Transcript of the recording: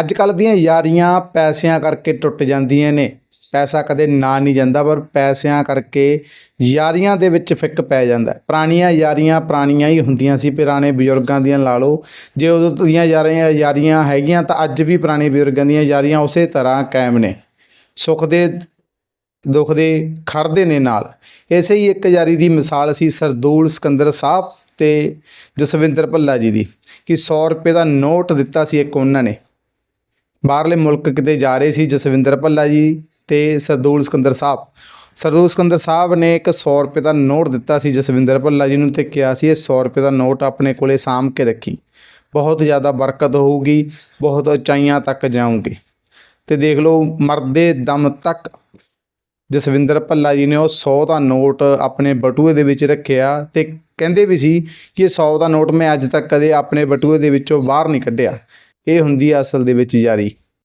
ਅੱਜ ਕੱਲ ਦੀਆਂ ਯਾਰੀਆਂ ਪੈਸਿਆਂ ਕਰਕੇ ਟੁੱਟ ਜਾਂਦੀਆਂ ਨੇ। ਪੈਸਾ ਕਦੇ ਨਾ ਨਹੀਂ ਜਾਂਦਾ, ਪਰ ਪੈਸਿਆਂ ਕਰਕੇ ਯਾਰੀਆਂ ਦੇ ਵਿੱਚ ਫਿੱਕ ਪੈ ਜਾਂਦਾ ਪੁਰਾਣੀਆਂ ਯਾਰੀਆਂ ਪੁਰਾਣੀਆਂ ਹੀ ਹੁੰਦੀਆਂ ਸੀ, ਪੁਰਾਣੇ ਬਜ਼ੁਰਗਾਂ ਦੀਆਂ ਲਾ ਲਓ। ਜੇ ਉਦੋਂ ਦੀਆਂ ਯਾਰੀਆਂ ਯਾਰੀਆਂ ਹੈਗੀਆਂ ਤਾਂ ਅੱਜ ਵੀ ਪੁਰਾਣੇ ਬਜ਼ੁਰਗਾਂ ਦੀਆਂ ਯਾਰੀਆਂ ਉਸੇ ਤਰ੍ਹਾਂ ਕਾਇਮ ਨੇ। ਸੁੱਖ ਦੇ, ਦੁੱਖ ਦੇ ਖੜਦੇ ਨੇ ਨਾਲ। ਇਸੇ ਹੀ ਇੱਕ ਯਾਰੀ ਦੀ ਮਿਸਾਲ ਸੀ ਸਰਦੂਲ ਸਿਕੰਦਰ ਸਾਹਿਬ ਤੇ ਜਸਵਿੰਦਰ ਭੱਲਾ ਜੀ ਦੀ, ਕਿ 100 ਰੁਪਏ ਦਾ ਨੋਟ ਦਿੱਤਾ ਸੀ ਇੱਕ ਉਹਨਾਂ ਨੇ। ਬਾਹਰਲੇ ਮੁਲਕ ਕਿਤੇ ਜਾ ਰਹੇ ਸੀ ਜਸਵਿੰਦਰ ਭੱਲਾ ਜੀ ਤੇ ਸਰਦੂਲ ਸਿਕੰਦਰ ਸਾਹਿਬ। ਸਰਦੂਲ ਸਿਕੰਦਰ ਸਾਹਿਬ ਨੇ ਇੱਕ 100 ਰੁਪਏ ਦਾ ਨੋਟ ਦਿੱਤਾ ਸੀ ਜਸਵਿੰਦਰ ਭੱਲਾ ਜੀ ਨੂੰ ਤੇ ਕਿਹਾ ਸੀ, ਇਹ 100 ਰੁਪਏ ਦਾ ਨੋਟ ਆਪਣੇ ਕੋਲੇ ਸਾਂਭ ਕੇ ਰੱਖੀ। ਬਹੁਤ ਜ਼ਿਆਦਾ ਬਰਕਤ ਹੋਊਗੀ, ਬਹੁਤ ਉਚਾਈਆਂ ਤੱਕ ਜਾਊਂਗੀ। ਤੇ ਦੇਖ ਲਓ, ਮਰਦੇ ਦਮ ਤੱਕ ਜਸਵਿੰਦਰ ਭੱਲਾ ਜੀ ਨੇ ਉਹ 100 ਦਾ ਨੋਟ ਆਪਣੇ ਬਟੂਏ ਦੇ ਵਿੱਚ ਰੱਖਿਆ ਤੇ ਕਹਿੰਦੇ ਵੀ ਸੀ ਕਿ ਇਹ 100 ਦਾ ਨੋਟ ਮੈਂ ਅੱਜ ਤੱਕ ਕਦੇ ਆਪਣੇ ਬਟੂਏ ਦੇ ਵਿੱਚੋਂ ਬਾਹਰ ਨਹੀਂ ਕੱਢਿਆ। ਇਹ ਹੁੰਦੀ ਆ ਅਸਲ ਦੇ ਵਿੱਚ ਯਾਰੀ।